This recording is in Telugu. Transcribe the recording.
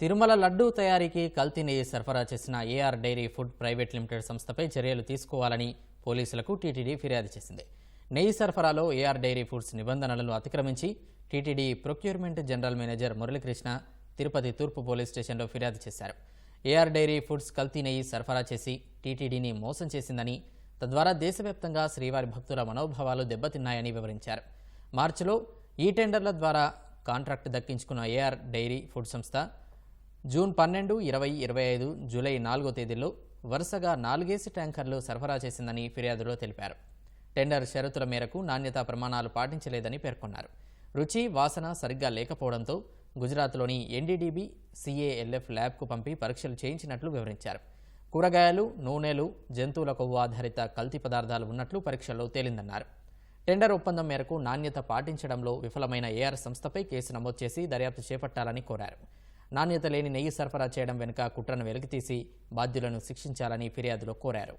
తిరుమల లడ్డూ తయారీకి కల్తీ నెయ్యి సరఫరా చేసిన AR dairy food private limited సంస్థపై చర్యలు తీసుకోవాలని పోలీసులకు టీటీడీ ఫిర్యాదు చేసింది. నెయ్యి సరఫరాలో ఏఆర్ డైరీ ఫుడ్స్ నిబంధనలను అతిక్రమించి TTD procurement general manager Muralikrishna Tirupati తూర్పు పోలీస్ స్టేషన్లో ఫిర్యాదు చేశారు. ఏఆర్ డైరీ ఫుడ్స్ కల్తీ నెయ్యి సరఫరా చేసి టీటీడీని మోసం చేసిందని తద్వారా దేశవ్యాప్తంగా శ్రీవారి భక్తుల మనోభావాలు దెబ్బతిన్నాయని వివరించారు. మార్చిలో ఈ టెండర్ల ద్వారా కాంట్రాక్ట్ దక్కించుకున్న ఏఆర్ డైరీ ఫుడ్ సంస్థ జూన్ పన్నెండు ఇరవై ఇరవై ఐదు జూలై నాలుగో తేదీల్లో వరుసగా నాలుగేసి ట్యాంకర్లు సరఫరా చేసిందని ఫిర్యాదులో తెలిపారు. టెండర్ షరతుల మేరకు నాణ్యతా ప్రమాణాలు పాటించలేదని పేర్కొన్నారు. రుచి వాసన సరిగ్గా లేకపోవడంతో గుజరాత్లోని ఎన్డీడీబీ సిఏఎల్ఎఫ్ ల్యాబ్కు పంపి పరీక్షలు చేయించినట్లు వివరించారు. కూరగాయలు నూనెలు జంతువుల కొవ్వు ఆధారిత కల్తీ పదార్థాలు ఉన్నట్లు పరీక్షల్లో తేలిందన్నారు. టెండర్ ఒప్పందం మేరకు నాణ్యత పాటించడంలో విఫలమైన ఏఆర్ సంస్థపై కేసు నమోదు చేసి దర్యాప్తు చేపట్టాలని కోరారు. నాణ్యత లేని నెయ్యి సరఫరా చేయడం వెనుక కుట్రను వెలికితీసి బాధ్యులను శిక్షించాలని ఫిర్యాదులో కోరారు.